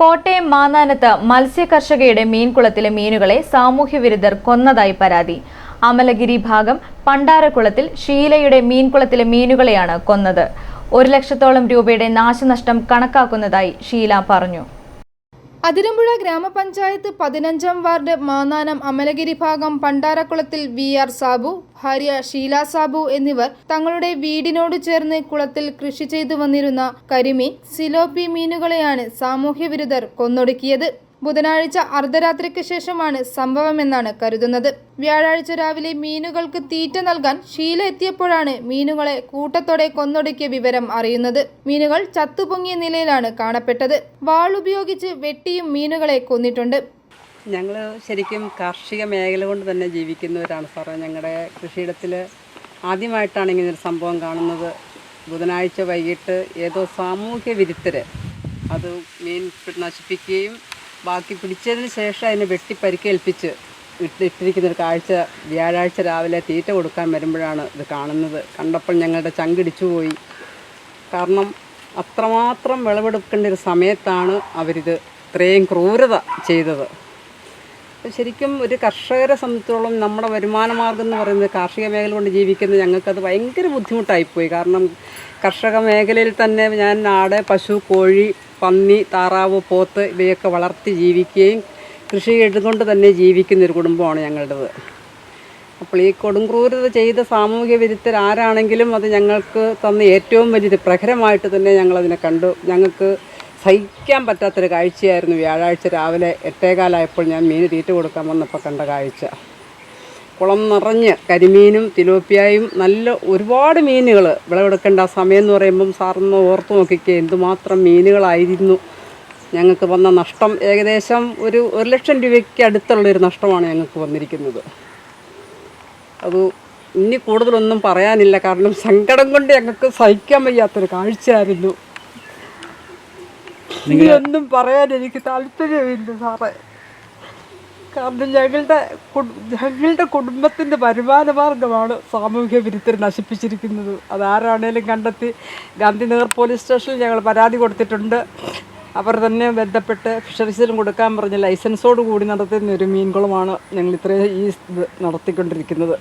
കോട്ടയം മാന്നാനത്ത് മത്സ്യകർഷകയുടെ മീൻകുളത്തിലെ മീനുകളെ സാമൂഹ്യവിരുദ്ധർ കൊന്നതായി പരാതി. അമലഗിരി ഭാഗം പണ്ടാരക്കുളത്തിൽ ഷീലയുടെ മീൻകുളത്തിലെ മീനുകളെയാണ് കൊന്നത്. ഒരു ലക്ഷത്തോളം രൂപയുടെ നാശനഷ്ടം കണക്കാക്കുന്നതായി ഷീല പറഞ്ഞു. അതിരമ്പുഴ ഗ്രാമപഞ്ചായത്ത് പതിനഞ്ചാം വാർഡ് മാനാനം അമലഗിരി ഭാഗം പണ്ടാരക്കുളത്തിൽ വി ആർ സാബു ഭാര്യ ഷീല സാബു എന്നിവർ തങ്ങളുടെ വീടിനോട് ചേർന്ന് കുളത്തിൽ കൃഷി ചെയ്തു വന്നിരുന്ന കരിമീൻ സിലോപ്പി മീനുകളെയാണ് സാമൂഹ്യവിരുദ്ധർ കൊന്നൊടുക്കിയത്. ബുധനാഴ്ച അർദ്ധരാത്രിക്ക് ശേഷമാണ് സംഭവമെന്നാണ് കരുതുന്നത്. വ്യാഴാഴ്ച രാവിലെ മീനുകൾക്ക് തീറ്റ നൽകാൻ ഷീല എത്തിയപ്പോഴാണ് മീനുകളെ കൂട്ടത്തോടെ കൊന്നൊടുക്കിയ വിവരം അറിയുന്നത്. മീനുകൾ ചത്തുപൊങ്ങിയ നിലയിലാണ് കാണപ്പെട്ടത്. വാളുപയോഗിച്ച് വെട്ടിയും മീനുകളെ കൊന്നിട്ടുണ്ട്. ഞങ്ങൾ ശരിക്കും കാർഷിക മേഖല കൊണ്ട് തന്നെ ജീവിക്കുന്നവരാണ് സാറേ. ഞങ്ങളുടെ കൃഷിയിടത്തിൽ ആദ്യമായിട്ടാണ് ഇങ്ങനെ ഒരു സംഭവം കാണുന്നത്. ബുധനാഴ്ച വൈകിട്ട് ഏതോ സാമൂഹ്യ വിരുദ്ധര് അത് മീൻ നശിപ്പിക്കുകയും ബാക്കി പിടിച്ചതിന് ശേഷം അതിനെ വെട്ടി പരിക്കേൽപ്പിച്ച് ഇട്ട് ഇട്ടിരിക്കുന്ന ഒരു കാഴ്ച വ്യാഴാഴ്ച രാവിലെ തീറ്റ കൊടുക്കാൻ വരുമ്പോഴാണ് ഇത് കാണുന്നത്. കണ്ടപ്പോൾ ഞങ്ങളുടെ ചങ്കിടിച്ചു പോയി. കാരണം അത്രമാത്രം വിളവെടുക്കേണ്ട ഒരു സമയത്താണ് അവരിത് ഇത്രയും ക്രൂരത ചെയ്തത്. ശരിക്കും ഒരു കർഷകരെ സംബന്ധിച്ചോളം നമ്മുടെ വരുമാനമാർഗം എന്ന് പറയുന്നത് കാർഷിക മേഖല കൊണ്ട് ജീവിക്കുന്ന ഞങ്ങൾക്കത് ഭയങ്കര ബുദ്ധിമുട്ടായിപ്പോയി. കാരണം കർഷക മേഖലയിൽ തന്നെ ഞാൻ ആട് പശു കോഴി പന്നി താറാവ് പോത്ത് ഇവയൊക്കെ വളർത്തി ജീവിക്കുകയും കൃഷി ചെയ്തുകൊണ്ട് തന്നെ ജീവിക്കുന്ന ഒരു കുടുംബമാണ് ഞങ്ങളുടേത്. അപ്പോൾ ഈ കൊടുംക്രൂരത ചെയ്ത സാമൂഹ്യ വിരുദ്ധർ ആരാണെങ്കിലും അത് ഞങ്ങൾക്ക് തന്ന ഏറ്റവും വലിയൊരു പ്രഹരമായിട്ട് തന്നെ ഞങ്ങളതിനെ കണ്ടു. ഞങ്ങൾക്ക് സഹിക്കാൻ പറ്റാത്തൊരു കാഴ്ചയായിരുന്നു വ്യാഴാഴ്ച രാവിലെ എട്ടേകാലായപ്പോൾ ഞാൻ മീൻ തീറ്റ കൊടുക്കാൻ വന്നപ്പോൾ കണ്ട കാഴ്ച. കുളം നിറഞ്ഞ് കരിമീനും തിലോപ്പിയായും നല്ല ഒരുപാട് മീനുകൾ വിളവെടുക്കേണ്ട സമയം എന്ന് പറയുമ്പം സാറൊന്ന് ഓർത്ത് നോക്കിക്കേ എന്തുമാത്രം മീനുകളായിരുന്നു. ഞങ്ങൾക്ക് വന്ന നഷ്ടം ഏകദേശം ഒരു ഒരു ലക്ഷം രൂപയ്ക്ക് അടുത്തുള്ളൊരു നഷ്ടമാണ് ഞങ്ങൾക്ക് വന്നിരിക്കുന്നത്. അത് ഇനി കൂടുതലൊന്നും പറയാനില്ല കാരണം സങ്കടം കൊണ്ട് ഞങ്ങൾക്ക് സഹിക്കാൻ വയ്യാത്തൊരു കാഴ്ചയായിരുന്നു. ഇനിയൊന്നും പറയാൻ എനിക്ക് താല്പര്യമില്ല സാറേ. കാരണം ഞങ്ങളുടെ ഞങ്ങളുടെ കുടുംബത്തിന്റെ വരുമാന മാർഗമാണ് സാമൂഹ്യ വിരുദ്ധർ നശിപ്പിച്ചിരിക്കുന്നത്. അതാരാണേലും കണ്ടെത്തി ഗാന്ധിനഗർ പോലീസ് സ്റ്റേഷനിൽ ഞങ്ങൾ പരാതി കൊടുത്തിട്ടുണ്ട്. അവർ തന്നെ ബന്ധപ്പെട്ട് ഫിഷറീസിലും കൊടുക്കാൻ പറഞ്ഞ ലൈസൻസോട് കൂടി നടത്തുന്ന ഒരു മീൻകുളമാണ് ഞങ്ങൾ ഇത്രയും ഈ നടത്തിക്കൊണ്ടിരിക്കുന്നത്.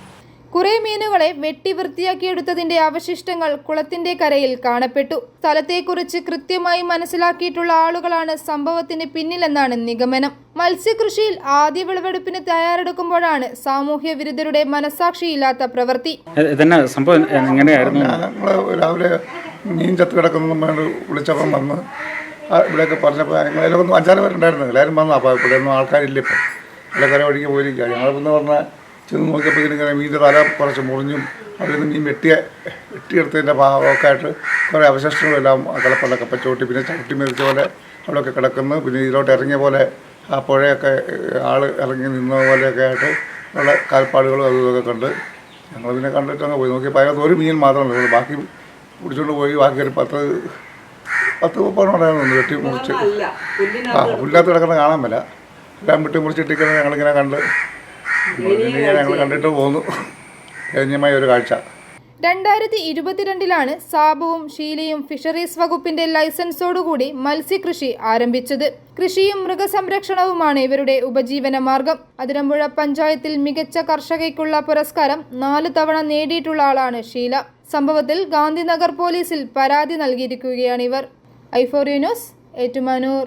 കുറെ മീനുകളെ വെട്ടി വൃത്തിയാക്കിയെടുത്തതിന്റെ അവശിഷ്ടങ്ങൾ കുളത്തിന്റെ കരയിൽ കാണപ്പെട്ടു. സ്ഥലത്തെക്കുറിച്ച് കൃത്യമായി മനസ്സിലാക്കിയിട്ടുള്ള ആളുകളാണ് സംഭവത്തിന് പിന്നിലെന്നാണ് നിഗമനം. മത്സ്യകൃഷിയിൽ ആദ്യ വിളവെടുപ്പിന് തയ്യാറെടുക്കുമ്പോഴാണ് സാമൂഹ്യ വിരുദ്ധരുടെ മനസാക്ഷിയില്ലാത്ത പ്രവൃത്തി. ഇത് സംഭവം? എങ്ങനെയായിരുന്നു? ഞങ്ങൾ രാവിലെ മീൻ ചത്ത് കിടക്കുന്നു വിളിച്ചപ്പം വന്ന് ഇവിടെയൊക്കെ പറഞ്ഞപ്പോൾ ഞങ്ങളതിലൊന്നും അഞ്ചാറ് പേരുണ്ടായിരുന്നു. എല്ലാവരും വന്നു അപ്പോൾ ഇവിടെയൊന്നും ആൾക്കാരില്ല ഇപ്പം. എല്ലാ കര ഒഴുകി പോയിരിക്കുക ഞങ്ങളിന്ന് പറഞ്ഞാൽ ചെന്ന് നോക്കിയപ്പോഴത്തേക്കും മീന്റെ തല കുറച്ച് മുറിഞ്ഞും അതിൽ നിന്ന് മീൻ വെട്ടിയ വെട്ടിയെടുത്തതിന്റെ ഭാഗമൊക്കെ ആയിട്ട് കുറേ അവശിഷ്ടങ്ങളെല്ലാം കളപ്പല്ല പച്ചോട്ടി പിന്നെ ചവിട്ടി മെതിച്ച പോലെ അവിടെയൊക്കെ കിടക്കുന്നു. പിന്നെ ഇതിലോട്ട് ഇറങ്ങിയ പോലെ ആ പുഴയൊക്കെ ആൾ ഇറങ്ങി നിന്ന പോലെയൊക്കെ ആയിട്ട് ഉള്ള കാൽപ്പാടുകളും അതും ഇതൊക്കെ കണ്ട് ഞങ്ങൾ പിന്നെ കണ്ടിട്ട് അങ്ങ് പോയി. നോക്കിയപ്പോൾ അതിനകത്ത് ഒരു മീൻ മാത്രമേ ഉള്ളൂ. ബാക്കി പിടിച്ചുകൊണ്ട് പോയി. ബാക്കി ഒരു പത്ത് പത്ത് മുപ്പതെണ്ണം ഉണ്ടായിരുന്നു വെട്ടി മുറിച്ച്. ആ പുല്ലാത്ത കിടക്കുന്ന കാണാൻ പറ്റില്ല എല്ലാം വെട്ടി മുറിച്ചിട്ടിരിക്കുന്നത് ഞങ്ങളിങ്ങനെ കണ്ട് ഞങ്ങൾ കണ്ടിട്ട് പോന്നു ദയനീയമായ ഒരു കാഴ്ച. രണ്ടായിരത്തി ഇരുപത്തിരണ്ടിലാണ് സാബുവും ഷീലയും ഫിഷറീസ് വകുപ്പിന്റെ ലൈസൻസോടുകൂടി മത്സ്യകൃഷി ആരംഭിച്ചത്. കൃഷിയും മൃഗസംരക്ഷണവുമാണ് ഇവരുടെ ഉപജീവന മാർഗം. അതിരമ്പുഴ പഞ്ചായത്തിൽ മികച്ച കർഷകയ്ക്കുള്ള പുരസ്കാരം നാല് തവണ നേടിയിട്ടുള്ള ആളാണ് ഷീല. സംഭവത്തിൽ ഗാന്ധിനഗർ പോലീസിൽ പരാതി നൽകിയിരിക്കുകയാണിവർ ഐഫോറിയ ന്യൂസ് ഏറ്റുമാനൂർ.